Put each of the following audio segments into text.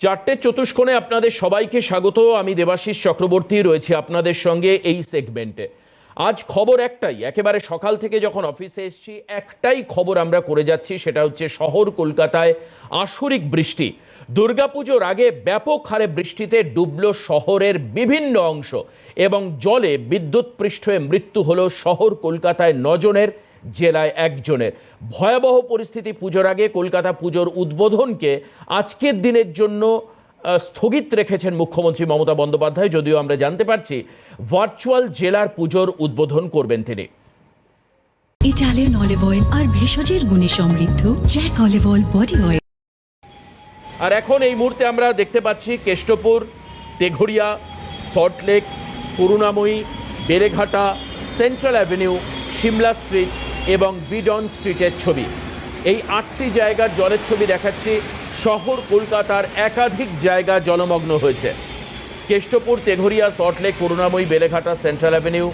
চারটে চতুষ্কোণে আপনাদের সবাইকে স্বাগত। আমি দেবাশিস চক্রবর্তী, রয়েছি আপনাদের সঙ্গে এই সেগমেন্টে আজ খবর একটাই, একেবারে সকাল থেকে যখন অফিসে এসছি, একটাই খবর আমরা করে যাচ্ছি, সেটা হচ্ছে শহর কলকাতায় আসরিক বৃষ্টি। দুর্গাপুজোর আগে ব্যাপক হারে বৃষ্টিতে ডুবল শহরের বিভিন্ন অংশ এবং জলে বিদ্যুৎ পৃষ্ঠ মৃত্যু হলো শহর কলকাতায় নজনের জেলায় একজনের। ভয়াবহ পরিস্থিতি পুজোর আগে কলকাতা পুজোর উদ্বোধনকে আজকের দিনের জন্য স্থগিত রেখেছেন মুখ্যমন্ত্রী মমতা বন্দ্যোপাধ্যায় যদিও আমরা জানতে পারছি ভার্চুয়াল জেলার পুজোর উদ্বোধন করবেন তিনি। ইটালিয়ান অলিভ অয়েল আর ভেষজের গুণে সমৃদ্ধ Jack olive oil body oil আর এখন এই মুহূর্তে আমরা দেখতে পাচ্ছি Kestopur Teghoria Salt Lake Karunamoyee Beleghata Central Avenue Simla Street এবং বিডন স্ট্রিটের ছবি। এই আটটি জায়গার জলের ছবি দেখাচ্ছি। শহর কলকাতার একাধিক জায়গা জলমগ্ন হয়েছে। Kestopur, Teghoria Salt Lake Karunamoyee, Beleghata, Central Avenue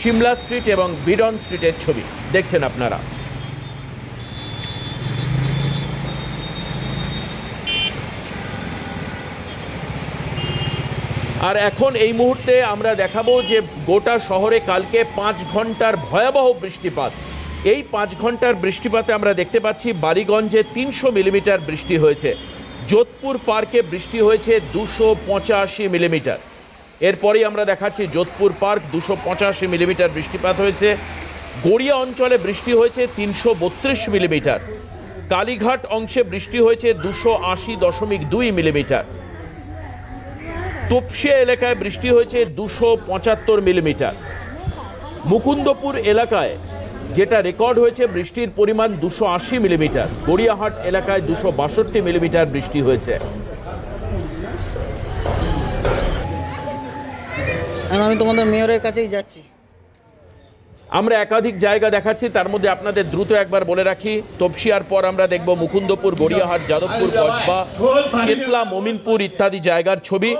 Simla Street এবং বিডন স্ট্রিটের ছবি। দেখছেন আপনারা। আর এখন এই মুহূর্তে আমরা দেখাবো যে গোটা শহরে কালকে পাঁচ ঘণ্টার ভয়াবহ বৃষ্টিপাত। এই পাঁচ ঘণ্টার বৃষ্টিপাতে আমরা দেখতে পাচ্ছি বালিগঞ্জে তিনশো মিলিমিটার বৃষ্টি হয়েছে। যোধপুর পার্কে বৃষ্টি হয়েছে দুশো পঁচাশি মিলিমিটার। এরপরেই আমরা দেখাচ্ছি যোধপুর পার্ক দুশো পঁচাশি মিলিমিটার বৃষ্টিপাত হয়েছে। গড়িয়া অঞ্চলে বৃষ্টি হয়েছে তিনশো বত্রিশ মিলিমিটার। কালীঘাট অংশে বৃষ্টি হয়েছে দুশো আশি দশমিক দুই মিলিমিটার। তোপসিয়া এলাকায় বৃষ্টি হয়েছে দুশো পঁচাত্তর মিলিমিটার। মুকুন্দপুর এলাকায় যেটা রেকর্ড হয়েছে, বৃষ্টির পরিমাণ দুশো আশি মিলিমিটার। গড়িয়াহাট এলাকায় দুশো বাষট্টি মিলিমিটার বৃষ্টি হয়েছে। আমি তোমাদের মেয়রের কাছেই যাচ্ছি। আমরা একাধিক জায়গা দেখাচ্ছি তার মধ্যে আপনাদের দ্রুত একবার বলে রাখি তপসিয়ার পর আমরা দেখব মুকুন্দপুর গড়িয়াহাট যাদবপুর কসবা চেতলা মমিনপুর ইত্যাদি জায়গার ছবি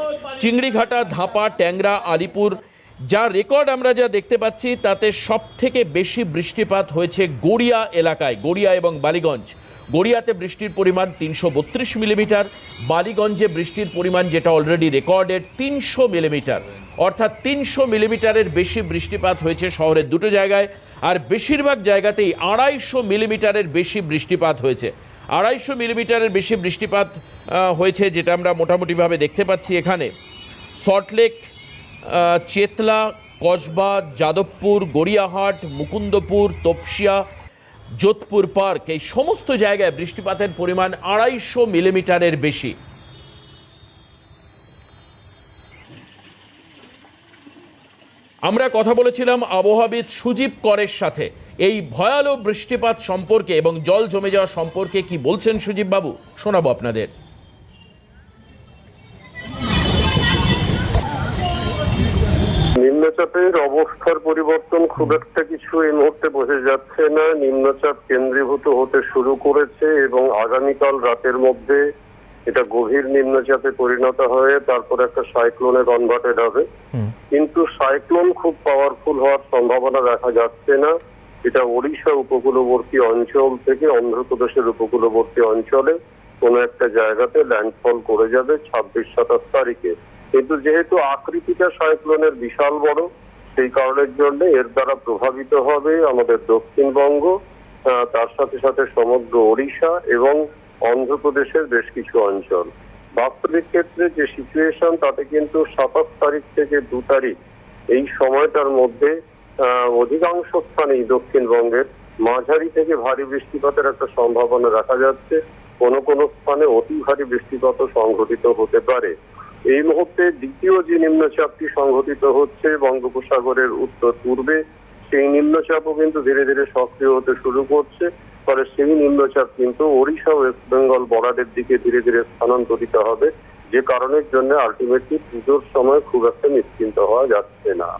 চিংড়িঘাটা ধাপা ট্যাংরা আলিপুর যা রেকর্ড আমরা যা দেখতে পাচ্ছি তাতে সব থেকে বেশি বৃষ্টিপাত হয়েছে গড়িয়া এলাকায় গড়িয়া এবং বালিগঞ্জ। গড়িয়াতে বৃষ্টির পরিমাণ তিনশো বত্রিশ মিলিমিটার বালিগঞ্জে বৃষ্টির পরিমাণ যেটা অলরেডি রেকর্ডেড তিনশো মিলিমিটার। অর্থাৎ তিনশো মিলিমিটারের বেশি বৃষ্টিপাত হয়েছে শহরের দুটো জায়গায়, আর বেশিরভাগ জায়গাতেই আড়াইশো মিলিমিটারের বেশি বৃষ্টিপাত হয়েছে। আড়াইশো মিলিমিটারের বেশি বৃষ্টিপাত হয়েছে যেটা আমরা মোটামুটিভাবে দেখতে পাচ্ছি এখানে। Salt Lake Chetla, Kasba, Jadavpur, Gariahat, Mukundapur, Topsia, Jodhpur Park এই সমস্ত জায়গায় বৃষ্টিপাতের পরিমাণ আড়াইশো মিলিমিটারের বেশি। আমরা কথা বলেছিলাম আবহাওয়াবিদ সুজীব করের সাথে। এই ভয়ালো বৃষ্টিপাত সম্পর্কে এবং জল জমে যাওয়া সম্পর্কে কি বলছেন সুজীব বাবু? শোনাবো আপনাদের। নিম্নচাপের অবস্থার পরিবর্তন খুব একটা কিছু এই মুহূর্তে বোঝা যাচ্ছে না। নিম্নচাপ কেন্দ্রীভূত হতে শুরু করেছে এবং আগামীকাল রাতের মধ্যে এটা গভীর নিম্নচাপে পরিণত হয়ে তারপর একটা সাইক্লোনে কনভার্টেড হবে কিন্তু সাইক্লোন খুব পাওয়ারফুল হওয়ার সম্ভাবনা দেখা যাচ্ছে না। এটা ওড়িশা উপকূলবর্তী অঞ্চল থেকে অন্ধ্রপ্রদেশের উপকূলবর্তী অঞ্চলে কোনো একটা জায়গাতে ল্যান্ডফল করে যাবে ছাব্বিশ সাতাশ তারিখে। কিন্তু যেহেতু আকৃতিটা সাইক্লোনের বিশাল বড় সেই কারণের জন্য এর দ্বারা প্রভাবিত হবে আমাদের দক্ষিণবঙ্গ তার সাথে সাথে সমগ্র ওড়িশা এবং অন্ধ্রপ্রদেশের বেশ কিছু অঞ্চল। বাস্তবিক ক্ষেত্রে যে সিচুয়েশন তাতে কিন্তু সাতাশ তারিখ থেকে দু তারিখ এই সময়টার মধ্যে অধিকাংশ স্থানেই দক্ষিণবঙ্গের মাঝারি থেকে ভারী বৃষ্টিপাতের একটা সম্ভাবনা দেখা যাচ্ছে। কোনো কোনো স্থানে অতি ভারী বৃষ্টিপাত সংঘটিত হতে পারে। এই মুহূর্তে দ্বিতীয় যে নিম্নচাপটি সংঘটিত হচ্ছে বঙ্গোপসাগরের উত্তর পূর্বে সেই নিম্নচাপও কিন্তু ধীরে ধীরে সক্রিয় হতে শুরু করছে। ফলে সেই নিম্নচাপ কিন্তু ওড়িশা ওয়েস্ট বেঙ্গল বর্ডারের দিকে ধীরে ধীরে স্থানান্তরিত হবে, যে কারণের জন্য আলটিমেটলি পুজোর সময় খুব একটা নিশ্চিন্ত হওয়া যাচ্ছে না।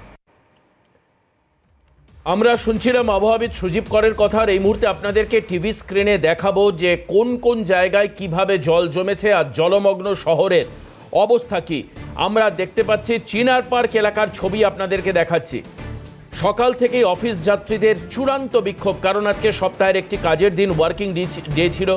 আমরা শুনছিলাম আবহাওয়াবিদ সুজীব করের কথা আর এই মুহূর্তে আপনাদেরকে টিভি স্ক্রিনে দেখাবো যে কোন কোন জায়গায় কীভাবে জল জমেছে আর জলমগ্ন শহরের অবস্থা কি। আমরা দেখতে পাচ্ছি চিনার পার্ক এলাকার ছবি আপনাদেরকে দেখাচ্ছি। সকাল থেকেই অফিস যাত্রীদের চূড়ান্ত বিক্ষোভ। কারণ আজকে সপ্তাহের একটি কাজের দিন ওয়ার্কিং ডে ছিল।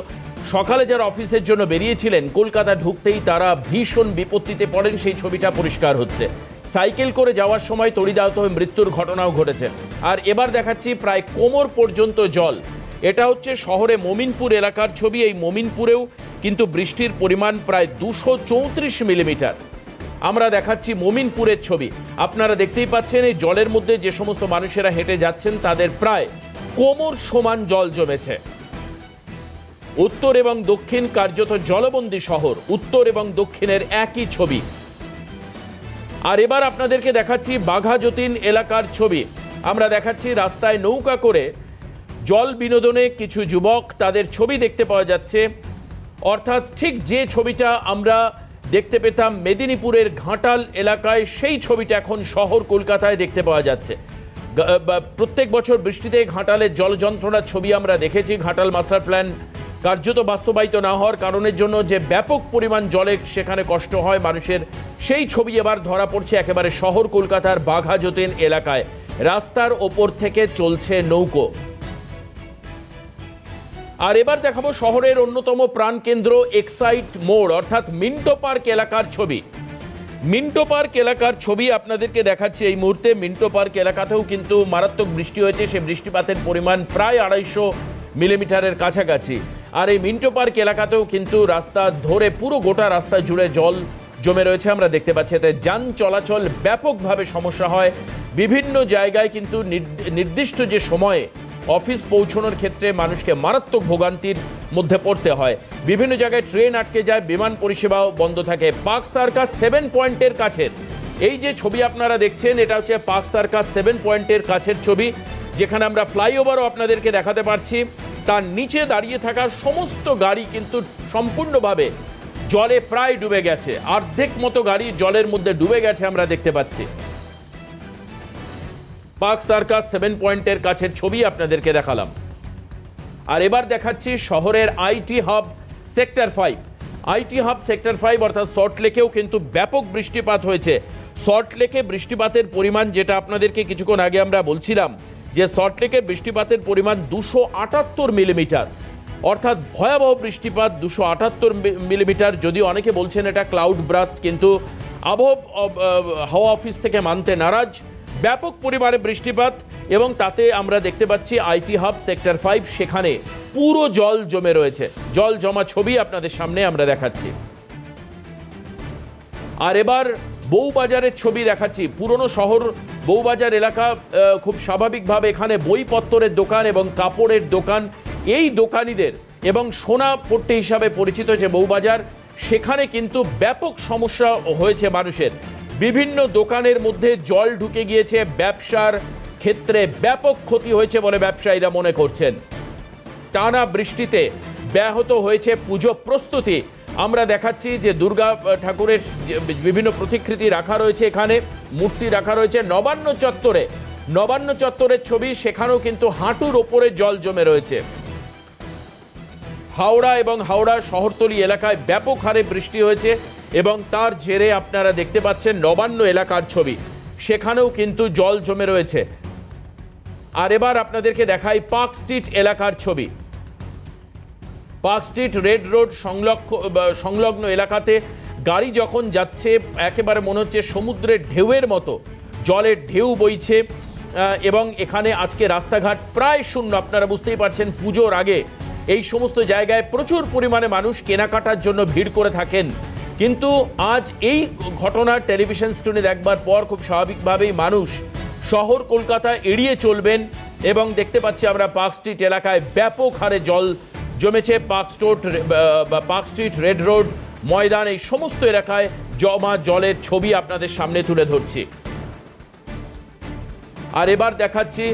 সকালে যারা অফিসের জন্য বেরিয়েছিলেন, কলকাতা ঢুকতেই তারা ভীষণ বিপত্তিতে পড়েন, সেই ছবিটা পরিষ্কার হচ্ছে। সাইকেল করে যাওয়ার সময় তড়িদাহত হয়ে মৃত্যুর ঘটনাও ঘটেছে। আর এবার দেখাচ্ছি প্রায় কোমর পর্যন্ত জল। এটা হচ্ছে শহরে মমিনপুর এলাকার ছবি। এই মমিনপুরেও কিন্তু বৃষ্টির পরিমাণ প্রায় দুশো চৌত্রিশ মিলিমিটার। আমরা দেখাচ্ছি মমিনপুরের ছবি। আপনারা দেখতেই পাচ্ছেন, এই জলের মধ্যে যে সমস্ত মানুষেরা হেঁটে যাচ্ছেন, তাদের প্রায় কোমর সমান জল জমেছে। উত্তর এবং দক্ষিণ কার্যত জলবন্দী শহর, উত্তর এবং দক্ষিণের একই ছবি। আর এবার আপনাদেরকে দেখাচ্ছি বাঘা যতীন এলাকার ছবি। আমরা দেখাচ্ছি রাস্তায় নৌকা করে জল বিনোদনে কিছু যুবক তাদের ছবি দেখতে পাওয়া যাচ্ছে। অর্থাৎ ঠিক যে ছবিটা আমরা দেখতে পেতাম মেদিনীপুরের ঘাটাল এলাকায়। সেই ছবিটা এখন শহর কলকাতায় দেখতে পাওয়া যাচ্ছে। প্রত্যেক বছর বৃষ্টিতে ঘাটালের জল যন্ত্রণার ছবি আমরা দেখেছি। ঘাটাল মাস্টার প্ল্যান কার্যত বাস্তবায়িত না হওয়ার কারণের জন্য যে ব্যাপক পরিমাণ জলে সেখানে কষ্ট হয় মানুষের, সেই ছবি এবার ধরা পড়ছে একেবারে শহর কলকাতার বাঘা এলাকায়। রাস্তার ওপর থেকে চলছে নৌকো। আর এবার দেখাবো শহরের অন্যতম প্রাণকেন্দ্র এক্সাইট মোড়, অর্থাৎ মিন্টো পার্ক এলাকার ছবি। মিন্টো পার্ক এলাকার ছবি আপনাদেরকে দেখাচ্ছি এই মুহূর্তে। মিন্টো পার্ক এলাকাতেও কিন্তু মারাত্মক বৃষ্টি হয়েছে। সে বৃষ্টিপাতের পরিমাণ প্রায় আড়াইশো মিলিমিটারের কাছাকাছি। আর এই মিন্টো পার্ক এলাকাতেও কিন্তু রাস্তা ধরে পুরো গোটা রাস্তা জুড়ে জল জমে রয়েছে। আমরা দেখতে পাচ্ছি এতে যান চলাচল ব্যাপকভাবে সমস্যা হয়। বিভিন্ন জায়গায় কিন্তু নির্দ- নির্দিষ্ট যে সময়ে অফিস পৌঁছানোর ক্ষেত্রে মানুষকে মারাত্মক ভোগান্তির মধ্যে পড়তে হয়। বিভিন্ন জায়গায় ট্রেন আটকে যায়, বিমান পরিষেবাও বন্ধ থাকে। পার্ক সার্কাস সেভেন পয়েন্টের কাছের। এই যে ছবি আপনারা দেখছেন, এটা হচ্ছে পার্ক সার্কাস সেভেন পয়েন্টের কাছের ছবি। যেখানে আমরা ফ্লাইওভারও আপনাদেরকে দেখাতে পারছি। তার নিচে দাঁড়িয়ে থাকা সমস্ত গাড়ি কিন্তু সম্পূর্ণভাবে জলে প্রায় ডুবে গেছে। অর্ধেক মতো গাড়ি জলের মধ্যে ডুবে গেছে আমরা দেখতে পাচ্ছি। পার্ক সার্কাস সেভেন পয়েন্টের কাছের ছবি আপনাদেরকে দেখালাম। আর এবার দেখাচ্ছি শহরের IT hub Sector Five. IT hub Sector Five অর্থাৎ সল্ট লেকেও কিন্তু ব্যাপক বৃষ্টিপাত হয়েছে। সল্ট লেকে বৃষ্টিপাতের পরিমাণ যেটা আপনাদেরকে কিছুক্ষণ আগে আমরা বলছিলাম, যে সল্ট লেকে বৃষ্টিপাতের পরিমাণ দুশো আটাত্তর মিলিমিটার। অর্থাৎ ভয়াবহ বৃষ্টিপাত দুশো আটাত্তর মিলিমিটার, যদি অনেকে বলছেন এটা ক্লাউড ব্রাস্ট কিন্তু আবহ হাওয়া অফিস থেকে মানতে নারাজ। ব্যাপক পরিমাণে বৃষ্টিপাত এবং তাতে আমরা দেখতে পাচ্ছি আইটি হাব সেক্টর ফাইভ সেখানে পুরো জল জমে রয়েছে। জল জমা ছবি আপনাদের সামনে আমরা দেখাচ্ছি। আর এবার বউবাজারের ছবি দেখাচ্ছি। পুরনো শহর বউবাজার এলাকা খুব স্বাভাবিকভাবে এখানে বইপত্তরের দোকান এবং কাপড়ের দোকান, এই দোকানিদের এবং সোনা পট্টি হিসাবে পরিচিত যে বউবাজার, সেখানে কিন্তু ব্যাপক সমস্যা হয়েছে মানুষের। বিভিন্ন দোকানের মধ্যে জল ঢুকে গিয়েছে। ব্যবসার ক্ষেত্রে ব্যাপক ক্ষতি হয়েছে বলে ব্যবসায়ীরা মনে করছেন। টানা বৃষ্টিতে ব্যাহত হয়েছে পুজো প্রস্তুতি। আমরা দেখাচ্ছি যে দুর্গা ঠাকুরের বিভিন্ন প্রতিকৃতি রাখা রয়েছে এখানে, মূর্তি রাখা রয়েছে নবান্ন চত্বরে। নবান্ন চত্বরের ছবি, সেখানেও কিন্তু হাঁটুর ওপরে জল জমে রয়েছে। হাওড়া এবং হাওড়া শহরতলি এলাকায় ব্যাপক হারে বৃষ্টি হয়েছে এবং তার জেরে আপনারা দেখতে পাচ্ছেন নবান্ন এলাকার ছবি। সেখানেও কিন্তু জল জমে রয়েছে। আর এবার আপনাদেরকে দেখাই পার্ক স্ট্রিট এলাকার ছবি। পার্ক স্ট্রিট রেড রোড সংলক্ষ সংলগ্ন এলাকাতে গাড়ি যখন যাচ্ছে, একেবারে মনে হচ্ছে সমুদ্রের ঢেউয়ের মতো। জলের ঢেউ বইছে এবং এখানে আজকে রাস্তাঘাট প্রায় শূন্য। আপনারা বুঝতেই পারছেন পুজোর আগে এই সমস্ত জায়গায় প্রচুর পরিমাণে মানুষ কেনাকাটার জন্য ভিড় করে থাকেন। কিন্তু আজ এই ঘটনা টেলিভিশন স্ক্রিনে দেখবার পর খুব স্বাভাবিকভাবেই মানুষ শহর কলকাতা এড়িয়ে চলবেন এবং দেখতে পাচ্ছি আমরা পার্ক স্ট্রিট এলাকায় ব্যাপক হারে জল জমেছে। Park Street Park Street, Red Road, Maidan এই সমস্ত এলাকায় জমা জলের ছবি আপনাদের সামনে তুলে ধরছি। আর এবার দেখাচ্ছি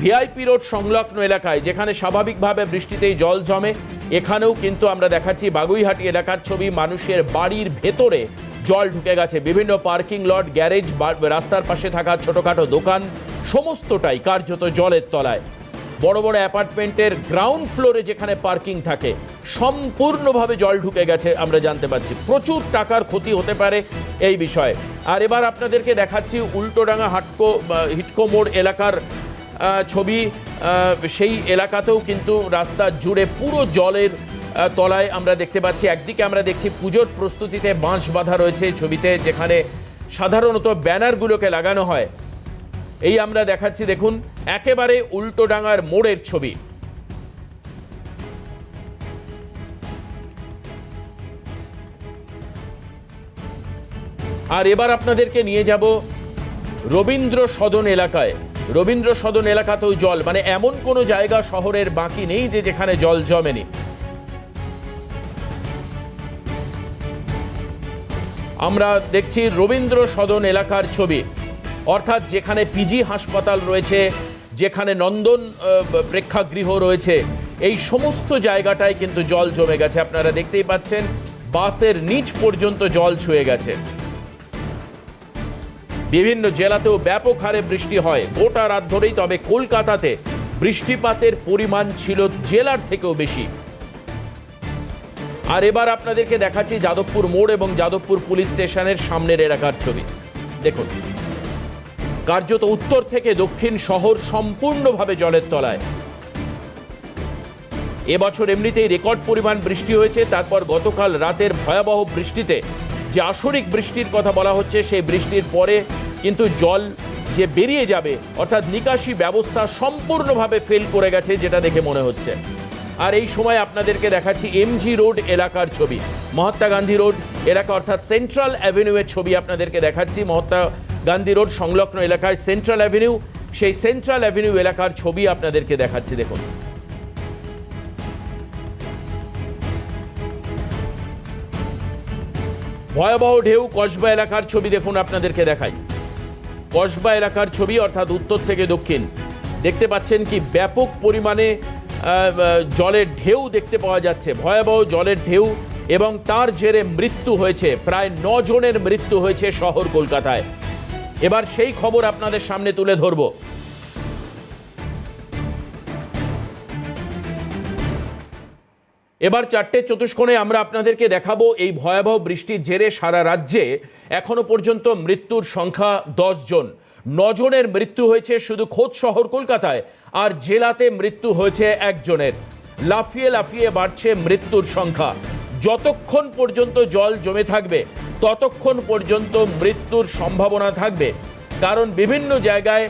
ভিআইপি রোড সংলগ্ন এলাকায়, যেখানে স্বাভাবিকভাবে বৃষ্টিতেই জল জমে, এখানেও কিন্তু আমরা দেখাচ্ছি বাগুইহাটি এলাকার ছবি, মানুষের বাড়ির ভেতরে জল ঢুকে গেছে। বিভিন্ন পার্কিং লট, গ্যারেজ রাস্তার পাশে থাকা ছোটোখাটো দোকান, সমস্তটাই কার্যত জলের তলায়। বড় বড় অ্যাপার্টমেন্টের গ্রাউন্ড ফ্লোরে যেখানে পার্কিং থাকে, সম্পূর্ণভাবে জল ঢুকে গেছে আমরা জানতে পারছি। প্রচুর টাকার ক্ষতি হতে পারে এই বিষয়ে। আর এবার আপনাদেরকে দেখাচ্ছি উল্টোডাঙ্গা হাটকো হিটকো মোড় এলাকার ছবি সেই এলাকাতেও কিন্তু রাস্তা জুড়ে পুরো জলের তলায় আমরা দেখতে পাচ্ছি। একদিকে আমরা দেখছি পুজোর প্রস্তুতিতে বাঁশ বাঁধা রয়েছে ছবিতে, যেখানে সাধারণত ব্যানারগুলোকে লাগানো হয়। এই আমরা দেখাচ্ছি, দেখুন, একেবারে উল্টোডাঙার মোড়ের ছবি। আর এবার আপনাদেরকে নিয়ে যাব রবীন্দ্র সদন এলাকায়। রবীন্দ্র সদন এলাকাতেও জল মানে এমন কোনো জায়গা শহরের বাকি নেই যে যেখানে জল জমেনি। আমরা দেখছি রবীন্দ্র সদন এলাকার ছবি। অর্থাৎ যেখানে পিজি হাসপাতাল রয়েছে, যেখানে নন্দন প্রেক্ষাগৃহ রয়েছে, এই সমস্ত জায়গাটায় কিন্তু জল জমে গেছে। আপনারা দেখতেই পাচ্ছেন, বাসের নিচ পর্যন্ত জল ছুঁয়ে গেছে। বিভিন্ন জেলাতেও ব্যাপক হারে বৃষ্টি হয়। গোটা রাত ধরেই, তবে কলকাতাতে বৃষ্টিপাতের পরিমাণ ছিল জেলার থেকেও বেশি। আর এবার আপনাদেরকে দেখাচ্ছি যাদবপুর মোড় এবং যাদবপুর পুলিশ স্টেশনের সামনের এলাকার ছবি। দেখুন। কার্যত উত্তর থেকে দক্ষিণ শহর সম্পূর্ণভাবে জলের তলায়। এবছর এমনিতেই রেকর্ড পরিমাণ বৃষ্টি হয়েছে। তারপর গতকাল রাতের ভয়াবহ বৃষ্টিতে যে আসরিক বৃষ্টির কথা বলা হচ্ছে, সেই বৃষ্টির পরে কিন্তু জল যে বেরিয়ে যাবে, অর্থাৎ নিকাশি ব্যবস্থা সম্পূর্ণভাবে ফেল করে গেছে যেটা দেখে মনে হচ্ছে। আর এই সময় আপনাদেরকে দেখাচ্ছি এমজি রোড এলাকার ছবি। মহাত্মা গান্ধী রোড এলাকা, অর্থাৎ সেন্ট্রাল অ্যাভিনিউয়ের ছবি আপনাদেরকে দেখাচ্ছি। মহাত্মা গান্ধী রোড সংলগ্ন এলাকায় সেন্ট্রাল অ্যাভিনিউ সেই সেন্ট্রাল অ্যাভিনিউ এলাকার ছবি আপনাদেরকে দেখাচ্ছি, দেখুন। ভয়াবহ ঢেউ কসবা এলাকার ছবি দেখুন আপনাদেরকে দেখাই। কসবা এলাকার ছবি, অর্থাৎ উত্তর থেকে দক্ষিণ। দেখতে পাচ্ছেন কি, ব্যাপক পরিমাণে জলের ঢেউ দেখতে পাওয়া যাচ্ছে। ভয়াবহ জলের ঢেউ এবং তার জেরে মৃত্যু হয়েছে। প্রায় জনের মৃত্যু হয়েছে শহর কলকাতায়। এবার সেই খবর আপনাদের সামনে তুলে ধরবো। এবার চারটে চতুষ্কোণে আমরা আপনাদেরকে দেখাবো এই ভয়াবহ বৃষ্টির জেরে সারা রাজ্যে এখনও পর্যন্ত মৃত্যুর সংখ্যা দশ জন। নজনের মৃত্যু হয়েছে শুধু খোদ শহর কলকাতায়, আর জেলাতে মৃত্যু হয়েছে একজনের। লাফিয়ে লাফিয়ে বাড়ছে মৃত্যুর সংখ্যা। যতক্ষণ পর্যন্ত জল জমে থাকবে, ততক্ষণ পর্যন্ত মৃত্যুর সম্ভাবনা থাকবে। কারণ বিভিন্ন জায়গায়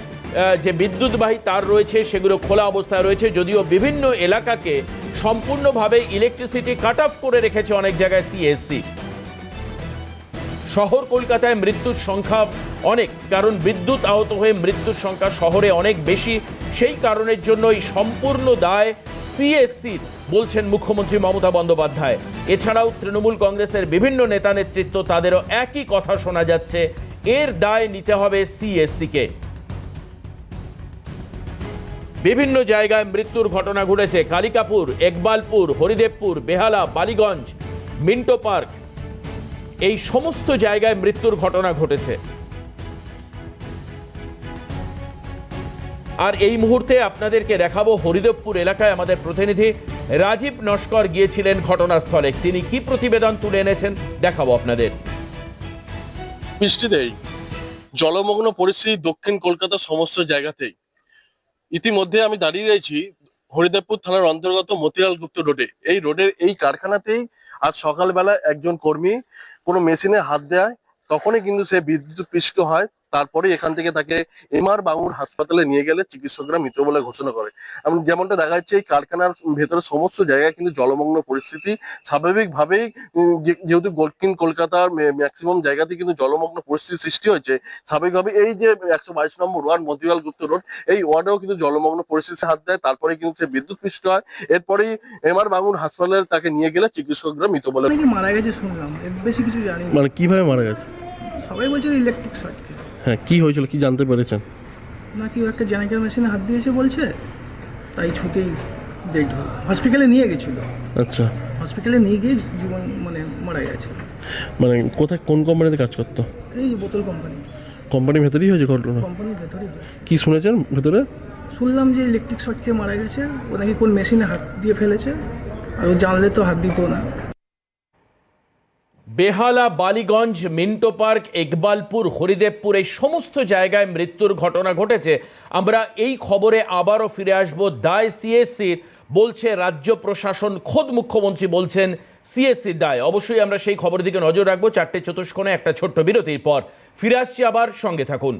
যে বিদ্যুৎবাহী তার রয়েছে, সেগুলো খোলা অবস্থায় রয়েছে, যদিও বিভিন্ন এলাকাকে সম্পূর্ণভাবে ইলেকট্রিসিটি কাট অফ করে রেখেছে অনেক জায়গায় সিএসসি শহর কলকাতায় মৃত্যুর সংখ্যা অনেক, কারণ বিদ্যুৎ আহত হয়ে মৃত্যুর সংখ্যা শহরে অনেক বেশি। সেই কারণের জন্য এই সম্পূর্ণ দায় সিএসসির বলছেন মুখ্যমন্ত্রী মমতা বন্দ্যোপাধ্যায়। এছাড়াও তৃণমূল কংগ্রেসের বিভিন্ন নেতা নেতৃত্ব তাদেরও একই কথা শোনা যাচ্ছে। এর দায় নিতে হবে সিএসসিকে বিভিন্ন জায়গায় মৃত্যুর ঘটনা ঘটেছে। Kalikapur, Ekbalpur, Haridevpur, Behala, Ballygunge, Minto Park. এই সমস্ত জায়গায় মৃত্যুর ঘটনা ঘটেছে। আর এই মুহূর্তে আপনাদেরকে দেখাবো হরিদেবপুর এলাকায় আমাদের প্রতিনিধি রাজীব নস্কর গিয়েছিলেন ঘটনাস্থলে। তিনি কি প্রতিবেদন তুলে এনেছেন দেখাবো আপনাদের। বৃষ্টিতেই জলমগ্ন পরিস্থিতি দক্ষিণ কলকাতার সমস্ত জায়গাতেই। ইতিমধ্যে আমি দাঁড়িয়ে রয়েছি হরিদেবপুর থানার অন্তর্গত মতিলাল গুপ্ত রোডে। এই রোডের এই কারখানাতেই আজ সকালবেলা একজন কর্মী কোনো মেশিনে হাত দেয়, তখনই কিন্তু সে বিদ্যুৎ পৃষ্ট হয়। তারপরে এখান থেকে তাকে এমআর বাঙুর হাসপাতালে নিয়ে গেলে চিকিৎসকরা মৃত বলে ঘোষণা করে। এমন যেমনটা দেখা যাচ্ছে এই কারখানার ভেতরে সমস্ত জায়গায় কিন্তু জলমগ্ন পরিস্থিতি। স্বাভাবিকভাবেই যেহেতু দক্ষিণ কলকাতার ম্যাক্সিমাম জায়গাতে কিন্তু জলমগ্ন পরিস্থিতি সৃষ্টি হয়েছে স্বাভাবিকভাবে এই যে একশো বাইশ number ward Motilal Gupta Road এই ওয়ার্ডেও কিন্তু জলমগ্ন পরিস্থিতি হাত দেয়। তারপরে কিন্তু সে বিদ্যুৎ পৃষ্ঠ হয়। এরপরেই এমআর বাঙুর হাসপাতালে তাকে নিয়ে গেলে চিকিৎসকরা মৃত বলে মারা গেছে শুনলাম বেশি কিছু জানি মানে কীভাবে মারা গেছে? সবাই বলছে ইলেকট্রিক শর্ট খেয়ে হ্যাঁ কি হয়েছিল কি জানতে পেরেছেন? নাকি ও একটা জেনাকের মেশিনে হাত দিয়েছে বলছে তাই ছুতেই ডেড হসপিটালে নিয়ে গেছিল। আচ্ছা। হসপিটালে নিয়ে গিয়ে জীবন মানে মারা গেছে। মানে কোথায় কোন কোম্পানিতে কাজ করতো? এই বোতল কোম্পানি কোম্পানির ভেতরেই হয়েছে ঘটনা কোম্পানির ভেতরেই। কি শুনেছেন ভেতরে? শুনলাম যে ইলেকট্রিক শর্ট খেয়ে মারা গেছে। ও নাকি কোন মেশিনে হাত দিয়ে ফেলেছে। আর ও জানলে তো হাত দিত না। বেহালা, বালিগঞ্জ, মিন্টো পার্ক ইকবালপুর হরিদেবপুর, এই সমস্ত জায়গায় মৃত্যুর ঘটনা ঘটেছে। আমরা এই খবরে আবারও ফিরে আসব। দায় সিএসসির, বলছে রাজ্য প্রশাসন, খোদ মুখ্যমন্ত্রী বলছেন সিএসসির দায়। অবশ্যই আমরা সেই খবরের দিকে নজর রাখব। চারটে চতুষ্কোণে একটা ছোট্ট বিরতির পর। ফিরে আসছি আবার, সঙ্গে থাকুন।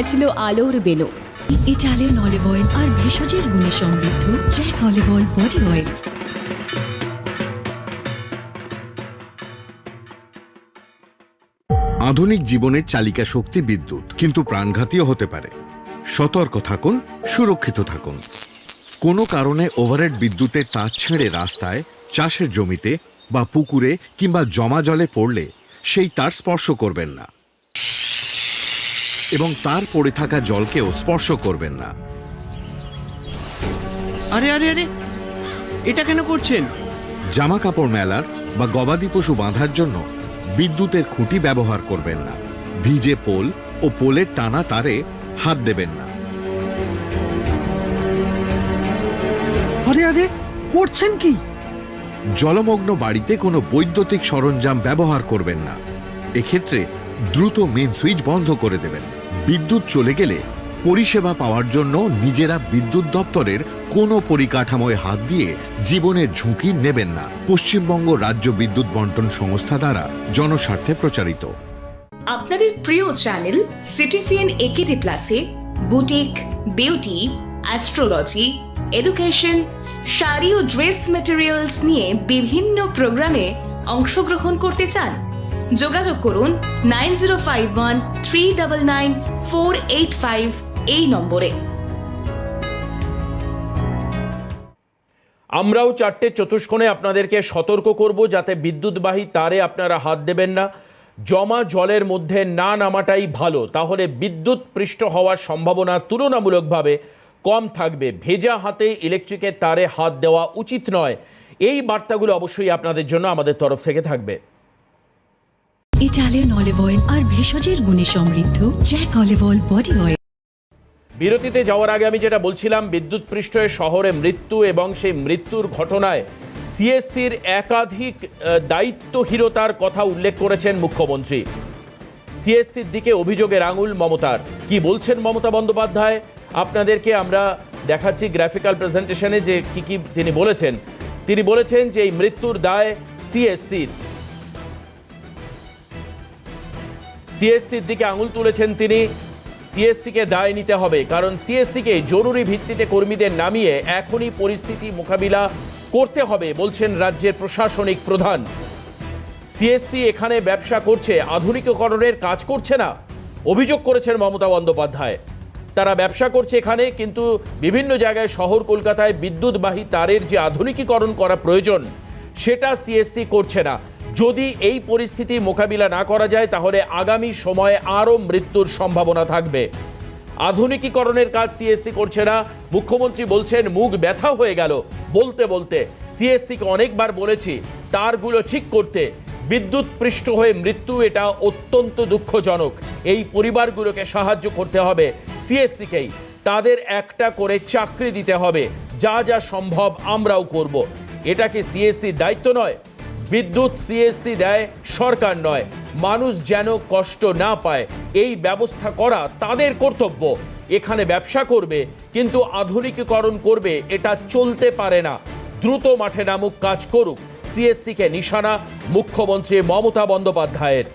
বাজলো আলোর বেলো ইটালিয়ান অলিভ অয়েল আর ভেষজের গুণে সমৃদ্ধ Jack olive oil body oil. আধুনিক জীবনের চালিকা শক্তি বিদ্যুৎ কিন্তু প্রাণঘাতীও হতে পারে। সতর্ক থাকুন সুরক্ষিত থাকুন। কোনো কারণে ওভারহেড বিদ্যুতের তার ছেড়ে রাস্তায় চাষের জমিতে বা পুকুরে কিংবা জমা জলে পড়লে সেই তার স্পর্শ করবেন না। এবং তার পড়ে থাকা জলকেও স্পর্শ করবেন না। আরে আরে আরে এটা কেন করছেন? জামা কাপড় মেলার বা গবাদি পশু বাঁধার জন্য বিদ্যুতের খুঁটি ব্যবহার করবেন না। ভিজে পোল ও পোলের টানা তারে হাত দেবেন না। আরে আরে করছেন কি? জলমগ্ন বাড়িতে কোনো বৈদ্যুতিক সরঞ্জাম ব্যবহার করবেন না। এক্ষেত্রে দ্রুত মেন সুইচ বন্ধ করে দেবেন। বিদ্যুৎ চলে গেলে পরিষেবা পাওয়ার জন্য নিজেরা বিদ্যুৎ দপ্তরের কোনো পরিকাঠামোয় হাত দিয়ে জীবনের ঝুঁকি নেবেন না। পশ্চিমবঙ্গ রাজ্য বিদ্যুৎ বন্টন সংস্থা দ্বারা জনস্বার্থে প্রচারিত। আপনাদের প্রিয় চ্যানেল সিটিফিএন একেডি প্লাসে boutique, beauty, astrology, education, sari ও ড্রেস মেটেরিয়ালস নিয়ে বিভিন্ন প্রোগ্রামে অংশগ্রহণ করতে চান। যোগাযোগ করুন nine zero five one three double nine four eight five এই নম্বরে। আমরাও চারটে চতুষ্কোণে আপনাদেরকে সতর্ক করব যাতে বিদ্যুৎবাহী তারে আপনারা হাত দেবেন না। জমা জলের মধ্যে না নামাটাই ভালো। তাহলে বিদ্যুৎ পৃষ্ঠ হওয়ার সম্ভাবনা তুলনামূলকভাবে কম থাকবে। ভেজা হাতে ইলেকট্রিকের তারে হাত দেওয়া উচিত নয়। এই বার্তাগুলো অবশ্যই আপনাদের জন্য আমাদের তরফ থেকে থাকবে। ইটালিয়ান অলিভ অয়েল আর ভেষজের গুণে সমৃদ্ধ Jack olive oil body oil বিরতিতে যাওয়ার আগে আমি যেটা বলছিলাম, বিদ্যুৎ পৃষ্ঠে শহরে মৃত্যু এবং সেই মৃত্যুর ঘটনায় সিএসসির একাধিক দায়িত্বহীনতার কথা উল্লেখ করেছেন মুখ্যমন্ত্রী। সিএসসির দিকে অভিযোগের আঙুল মমতার। কি বলছেন মমতা বন্দ্যোপাধ্যায়? আপনাদেরকে আমরা দেখাচ্ছি গ্রাফিক্যাল প্রেজেন্টেশনে যে কি কি তিনি বলেছেন। তিনি বলেছেন যে এই মৃত্যুর দায় সিএসসির সিএসসির দিকে আঙুল তুলেছেন তিনি। সিএসসিকে দায় নিতে হবে, কারণ সিএসসিকে জরুরি ভিত্তিতে কর্মীদের নামিয়ে এখনই পরিস্থিতি মোকাবিলা করতে হবে বলছেন রাজ্যের প্রশাসনিক প্রধান। সিএসসি এখানে ব্যবসা করছে, আধুনিকীকরণের কাজ করছে না, অভিযোগ করেছেন মমতা বন্দ্যোপাধ্যায়। তারা ব্যবসা করছে এখানে, কিন্তু বিভিন্ন জায়গায় শহর কলকাতায় বিদ্যুৎবাহী তারের যে আধুনিকীকরণ করা প্রয়োজন, সেটা সিএসসি করছে না। যদি এই পরিস্থিতি মোকাবিলা না করা যায়, তাহলে আগামী সময়ে আরও মৃত্যুর সম্ভাবনা থাকবে। আধুনিকীকরণের কাজ সিএসসি করছে না। মুখ্যমন্ত্রী বলছেন, মুখ ব্যথা হয়ে গেল। বলতে বলতে সিএসসিকে অনেকবার বলেছি, তারগুলো ঠিক করতে। বিদ্যুৎ পৃষ্ঠ হয়ে মৃত্যু, এটা অত্যন্ত দুঃখজনক। এই পরিবারগুলোকে সাহায্য করতে হবে সিএসসিকেই তাদের একটা করে চাকরি দিতে হবে। যা যা সম্ভব আমরাও করব। এটা কি সিএসসি দায়িত্ব নয়? বিদ্যুৎ সিএসসি দেয়, সরকার নয়। মানুষ যেন কষ্ট না পায়, এই ব্যবস্থা করা তাদের কর্তব্য। এখানে ব্যবসা করবে, কিন্তু আধুনিকীকরণ করবে, এটা চলতে পারে না। দ্রুত মাঠে নামুক, কাজ করুক। সিএসসিকে নিশানা, মুখ্যমন্ত্রী মমতা বন্দ্যোপাধ্যায়ের।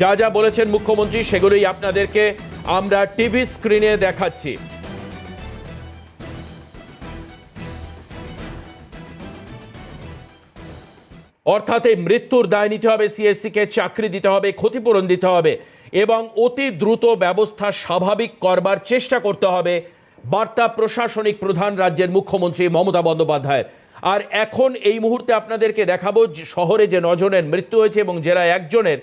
যা যা বলেছেন মুখ্যমন্ত্রী সেগুলোই আপনাদেরকে আমরা টিভি স্ক্রিনে দেখাচ্ছি। অর্থাৎ এই মৃত্যুর দায় নিতে হবে সিএসসিকে চাকরি দিতে হবে, ক্ষতিপূরণ দিতে হবে এবং অতি দ্রুত ব্যবস্থা স্বাভাবিক করবার চেষ্টা করতে হবে, বার্তা প্রশাসনিক প্রধান রাজ্যের মুখ্যমন্ত্রী মমতা বন্দ্যোপাধ্যায় আর এখন এই মুহূর্তে আপনাদেরকে দেখাবো শহরে যে নজনের মৃত্যু হয়েছে এবং যারা একজনের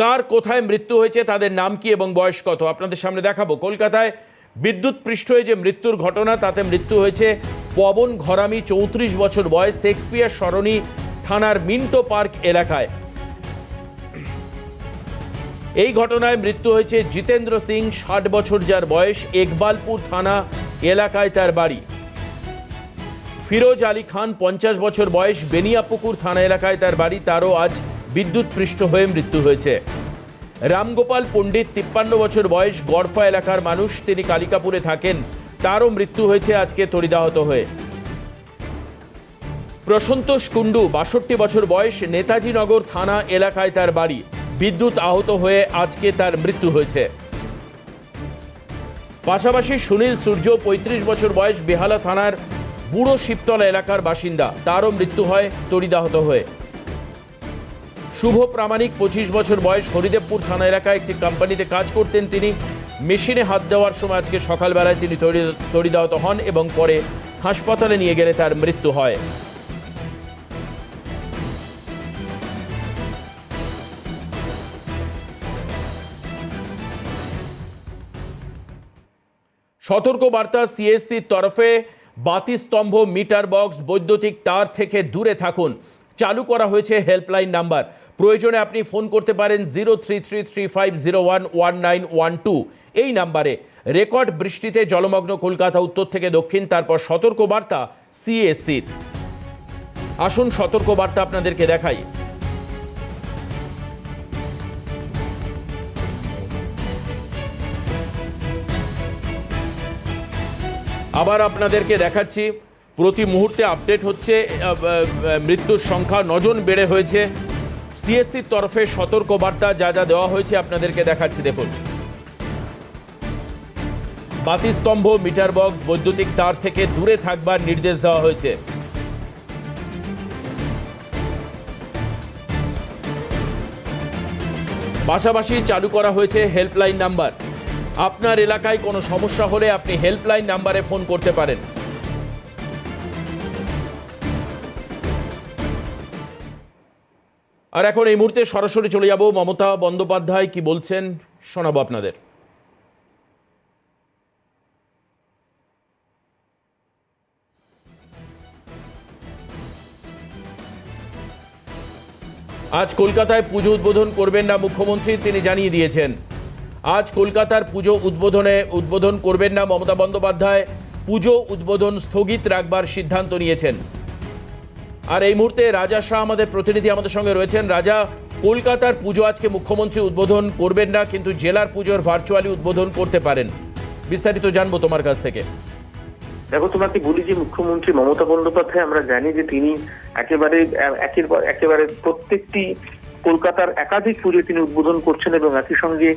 কার কোথায় মৃত্যু হয়েছে, তাদের নাম কি এবং বয়স কত? আপনাদের সামনে দেখাবো। কলকাতায় বিদ্যুৎ পৃষ্ঠ হয়ে যে মৃত্যুর ঘটনা, তাতে মৃত্যু হয়েছে পবন ঘরামি, চৌত্রিশ বছর বয়স, শেক্সপিয়ার সরণি থানার মিন্টো পার্ক এলাকায়। এই ঘটনায় মৃত্যু হয়েছে জিতেন্দ্র সিং, ষাট বছর যার বয়স, একবালপুর থানা এলাকায় তার বাড়ি। ফিরোজ আলী খান, পঞ্চাশ বছর বয়স, বেনিয়াপুকুর থানা এলাকায় তার বাড়ি, তারও আজ বিদ্যুৎ পৃষ্ঠ হয়ে মৃত্যু হয়েছে। রামগোপাল পণ্ডিত, তিপ্পান্ন বছর বয়স, গড়ফা এলাকার মানুষ, তিনি কালিকাপুরে থাকেন। তারও মৃত্যু হয়েছে আজকে তরিদাহত হয়ে। প্রসন্তোষ কুণ্ডু, বাষট্টি বছর বয়স নেতাজি নগর থানা এলাকায় তার বাড়ি। বিদ্যুৎ আহত হয়ে আজকে তার মৃত্যু হয়েছে। পাশাপাশি সুনীল সূর্য, পঁয়ত্রিশ বছর বয়স, বেহালা থানার বুড়ো শিবতলা এলাকার বাসিন্দা। তারও মৃত্যু হয় তরিদাহত হয়ে। শুভ প্রামাণিক পঁচিশ বছর বয়স হরিদেবপুর থানা এলাকায় একটি কোম্পানিতে কাজ করতেন তিনি। মেশিনে হাত দেওয়ার সময় আজকে সকালবেলায় তিনি তড়িদাহত হন এবং পরে হাসপাতালে নিয়ে গেলে তার মৃত্যু হয়। সতর্কবার্তা সিএসসির তরফে বাতিস্তম্ভ, মিটার বক্স, বৈদ্যুতিক তার থেকে দূরে থাকুন। চালু করা হয়েছে হেল্পলাইন নাম্বার। প্রয়োজনে আপনি ফোন করতে পারেন zero three three three five zero one one nine one two. এই নাম্বারে রেকর্ড বৃষ্টিতে জলমগ্ন কলকাতা, উত্তর থেকে দক্ষিণ, তারপর সতর্কবার্তা সিএসসির। আসুন সতর্কবার্তা আপনাদেরকে দেখাই। আবার আপনাদেরকে দেখাচ্ছি, প্রতি মুহূর্তে আপডেট হচ্ছে মৃত্যুর সংখ্যা নজন বেড়ে হয়েছে। সিএসসির তরফে সতর্কবার্তা যা যা দেওয়া হয়েছে আপনাদেরকে দেখাচ্ছি, দেখুন। বাতিস্তম্ভ, মিটার বক্স, বৈদ্যুতিক তার থেকে দূরে থাকবার নির্দেশ দেওয়া হয়েছে। পাশাপাশি চালু করা হয়েছে হেল্পলাইন নাম্বার। আপনার এলাকায় কোনো সমস্যা হলে আপনি হেল্পলাইন নাম্বারে ফোন করতে পারেন। আর এখন এই মুহূর্তে সরাসরি চলে যাব মমতা বন্দ্যোপাধ্যায় কি বলছেন শোনাবো আপনাদের। আজ কলকাতায় পুজো উদ্বোধন করবেন না মুখ্যমন্ত্রী, তিনি জানিয়ে দিয়েছেন। আজ কলকাতার পুজো উদ্বোধনে উদ্বোধন করবেন না মমতা বন্দ্যোপাধ্যায়, পুজো উদ্বোধন স্থগিত রাখবার সিদ্ধান্ত নিয়েছেন। আর এই মুহূর্তে রাজা শাহ আমাদের প্রতিনিধি আমাদের সঙ্গে রয়েছেন। রাজা, কলকাতার পুজো আজকে মুখ্যমন্ত্রী উদ্বোধন করবেন না, কিন্তু জেলার পুজোর ভার্চুয়ালি উদ্বোধন করতে পারেন। বিস্তারিত জানব তোমার কাছ থেকে। দেখো, তোমাকে বলি যে মুখ্যমন্ত্রী মমতা বন্দ্যোপাধ্যায়, আমরা জানি যে তিনি একেবারে একেবারে প্রত্যেকটি কলকাতার একাধিক পুজো তিনি উদ্বোধন করছেন এবং একই সঙ্গে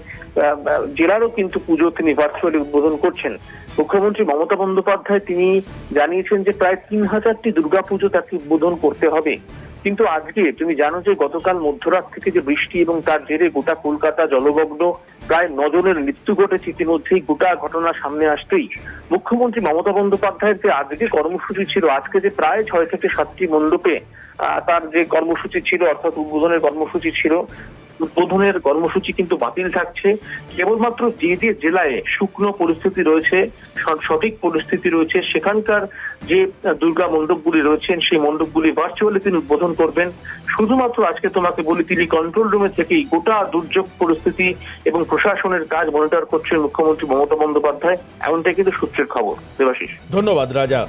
জেলারও কিন্তু পুজো তিনি ভার্চুয়ালি উদ্বোধন করছেন। মুখ্যমন্ত্রী মমতা বন্দ্যোপাধ্যায় তিনি জানিয়েছেন যে প্রায় তিন হাজারটি দুর্গাপুজো তাকে উদ্বোধন করতে হবে। কিন্তু আজকে তুমি জানো যে গতকাল মধ্যরাত থেকে যে বৃষ্টি এবং তার জেরে গোটা কলকাতা জলমগ্ন, প্রায় নজনের মৃত্যু ঘটেছে ইতিমধ্যেই গোটা ঘটনা সামনে আসতেই। মুখ্যমন্ত্রী মমতা বন্দ্যোপাধ্যায়ের যে আজকে কর্মসূচি ছিল, আজকে যে প্রায় ছয় থেকে সাতটি মণ্ডপে তার যে কর্মসূচি ছিল, অর্থাৎ উদ্বোধনের কর্মসূচি ছিল, উদ্বোধনের কর্মসূচি কিন্তু বাতিল থাকছে। কেবলমাত্র যে যে জেলায় শুকনো পরিস্থিতি রয়েছে সঠিক পরিস্থিতি রয়েছে, সেখানকার যে দুর্গা মণ্ডপগুলি রয়েছেন, সেই মণ্ডপগুলি ভার্চুয়ালি তিনি উদ্বোধন করবেন। শুধুমাত্র আজকে তোমাকে বলি, তিনি কন্ট্রোল রুমে থেকেই গোটা দুর্যোগ পরিস্থিতি এবং প্রশাসনের কাজ মনিটর করছেন মুখ্যমন্ত্রী মমতা বন্দ্যোপাধ্যায়। এমনটাই কিন্তু সূত্রের খবর। দেবাশিস। ধন্যবাদ, রাজা।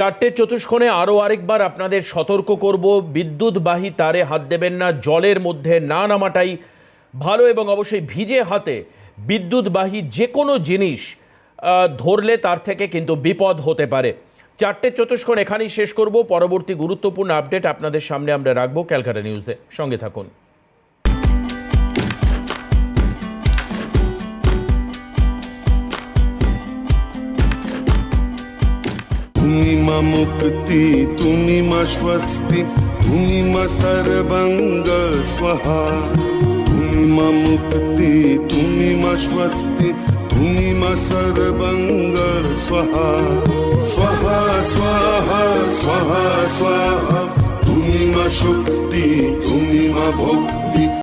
চারটে চতুষ্কোণে আরও আরেকবার আপনাদের সতর্ক করব। বিদ্যুৎবাহী তারে হাত দেবেন না, জলের মধ্যে না নামাটাই ভালো এবং অবশ্যই ভিজে হাতে বিদ্যুৎবাহী যে কোনো জিনিস ধরলে তার থেকে কিন্তু বিপদ হতে পারে। চারটে চতুষ্কোণ এখানেই শেষ করব। পরবর্তী গুরুত্বপূর্ণ আপডেট আপনাদের সামনে আমরা রাখব ক্যালকাটা নিউজে। সঙ্গে থাকুন। তুমি মা মুক্তি তুমি মা স্বস্তি তুমি মা সর্বঙ্গ স্বহা তুমি মা মুক্তি তুমি মা স্বস্তি তুমি মা সর্বঙ্গ স্বহা স্বহা স্বাহা স্বাহা স্বাহা তুমি মা শক্তি তুমি মা ভক্তি